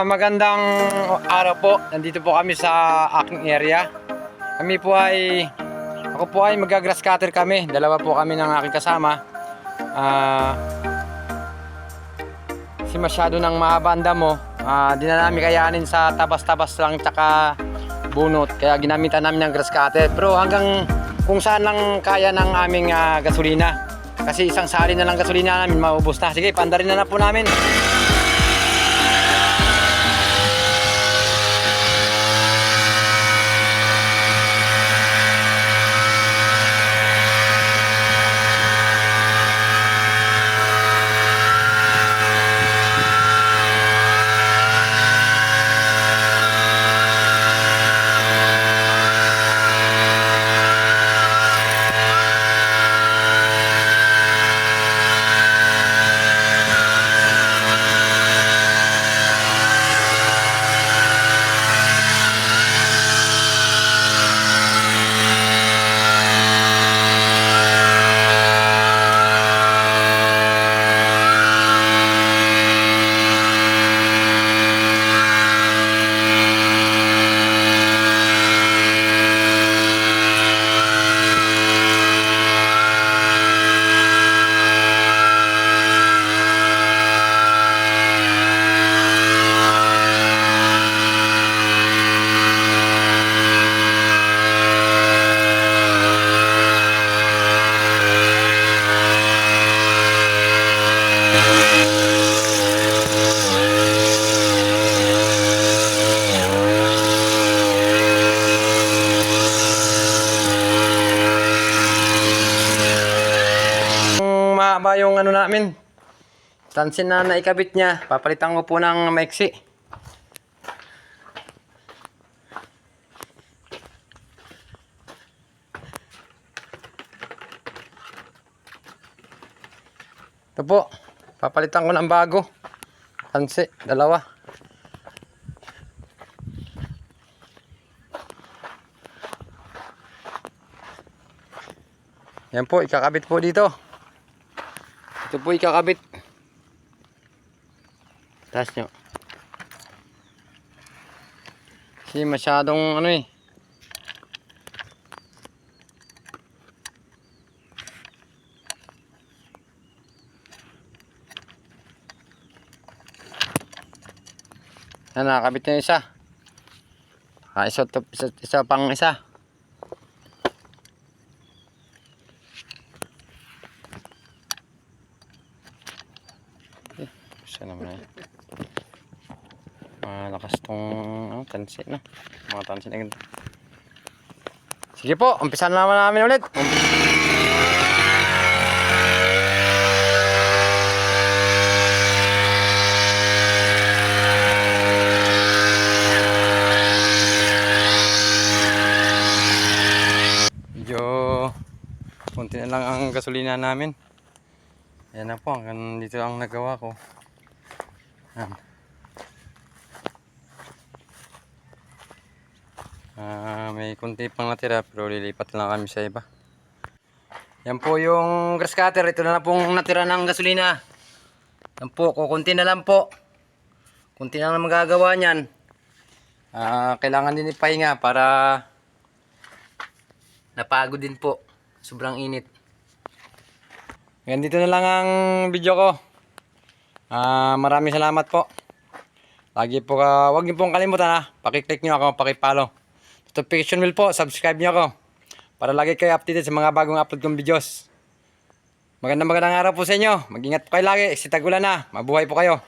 Magandang araw po. Nandito po kami sa aking area. Kami po ay ako po ay magagrass cutter kami. Dalawa po kami ng aking kasama. Ah, si masyado ng mahaba ang damo. Ah, di na namin kayanin sa tabas-tabas lang tsaka bunot. Kaya ginamitan namin ng grass cutter. Pero hanggang kung saan lang kaya ng aming ah, gasolina. Kasi isang sali na lang gasolina namin maubos na. Sige, pandarin na na po namin. Kung mahaba yung ano namin, tansin na naikabit niya, papalitan ko po ng maiksi. Ito po, papalitan ko ng bago. Tansi, dalawa. Yan po, ikakabit po dito. Ito po ikakabit. Taas nyo. Kasi masyadong ano eh. Yan, nakakabit na isa. Ah, isa, isa, isa pang isa. Isa naman yan. Malakas tong ano, tansi na. Mga tansi na. Sige po, umpisan naman namin ulit. Medyo konti na lang ang gasolina namin. Yan na po, hanggang dito ang nagawa ko. Yan. Ah, may kunti pang natira pero lilipat lang kami sa iba. Yan po yung grass cutter. Ito na lang pong natira ng gasolina. Yan po, kukunti na lang po. Kunti na lang magagawa niyan. Ah, kailangan din ipahinga para napagod din po. Sobrang init. Yan dito na lang ang video ko. Ah, maraming salamat po. Lagi po ka, wag niyo pong kalimutan ha. Paki-click niyo ako, paki-follow. Notification bell po, subscribe niyo ako. Para lagi kayo updated sa mga bagong upload kong videos. Magandang magandang araw po sa inyo. Mag-ingat po kayo lagi. Sitagulan na. Mabuhay po kayo.